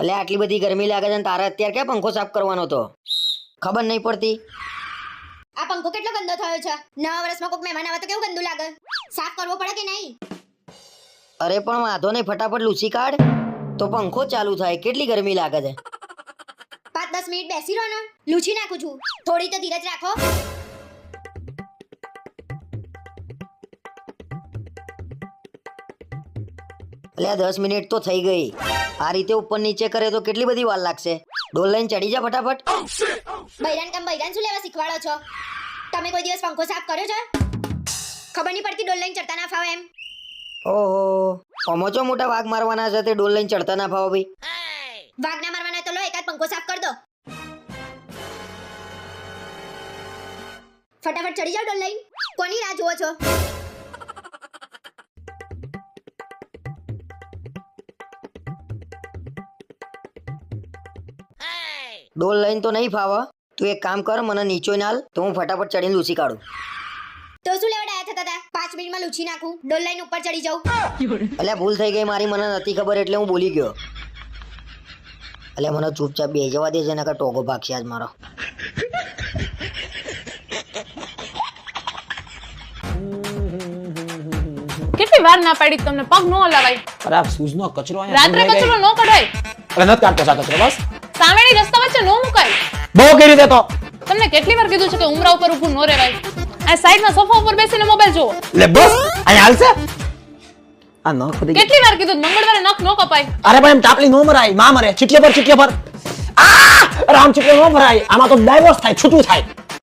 એટલે આટલી બધી ગરમી લાગે છે ને તારે અત્યારે ક્યાં પંખો સાફ કરવાનો તો ખબર નહીં પડતી. આ પંખો કેટલો ગંદો થયો છે? નવા વર્ષમાં કોઈક મહેમાન આવે તો કેવું ગંદુ લાગે? સાફ કરવો પડે કે નહીં? અરે પણ વાંધો નહીં ફટાફટ લૂસી કાઢ. તો પંખો ચાલુ થાય. કેટલી ગરમી લાગે છે? પાંચ દસ મિનિટ બેસી રહો ને. લૂછી નાખું છું. થોડી તો ધીરજ રાખો. એટલે દસ મિનિટ તો થઈ ગઈ. આ રીતે ઉપર નીચે કરે તો કેટલી બધી વાર લાગશે? ડોલ લઈને ચડી જા ફટાફટ. બૈરાન કામ બૈરાન શું લેવા શીખવાડો છો? તમે કોઈ દિવસ પંખો સાફ કર્યો છે? ખબર નહીં પડતી ડોલ લઈને ચડતા ના ફાવે એમ. ઓહો. પમોચો મોટા વાઘ મારવાના છે તે ડોલ લઈને ચડતા ના ફાવો ભાઈ? વાઘ ના મારવાના તો લો એકાદ પંખો સાફ કર દો. ફટાફટ ચડી જાઓ ડોલ લઈને. કોની રાહ જુઓ છો? ડોલ લઈને તો નહીં ફાવે. તું એક કામ કર મને નીચો નાલ તો હું ફટાફટ ચડીને લૂસી કાઢું. તો શું લેવડાયા થતા હતા પાંચ મિનિટમાં લૂછી નાખું. ડોલ લઈને ઉપર ચડી જાઉં. એટલે ભૂલ થઈ ગઈ મારી મને નથી ખબર એટલે હું બોલી ગયો. એટલે મને ચૂપચાપ બે જવા દેજે નકર ટોગો ભાગશે આજ મારો. કેટલી વાર ના પાડી તમને? પગ નો હલાવાય. અરે આ શૂઝનો કચરો અહીંયા રાત્રે કચરો નો કઢાય. અરે નથી કાઢતો સા કચરો બસ. સામેની રસ્તા વચ્ચે નો મુકાય. બહુ કરી દે તો તમને કેટલી વાર કીધું છે કે ઉમરા ઉપર ઊભું નો રહેવાય? આ સાઈડના સોફા ઉપર બેસીને મોબાઈલ જુઓ. લે બસ આ હાલશે આ ન ખોદી કેટલી વાર કીધું મંગળવારે નખ નો કપાય? અરે પણ એમ ચાપલી નો મરાયમાં મરે. ચીટિયા પર ચીટિયા પર. આ! રામ ચીટિયા નો મરાય. આમાં તો ડાયવોર્સ થાય છૂટું થાય.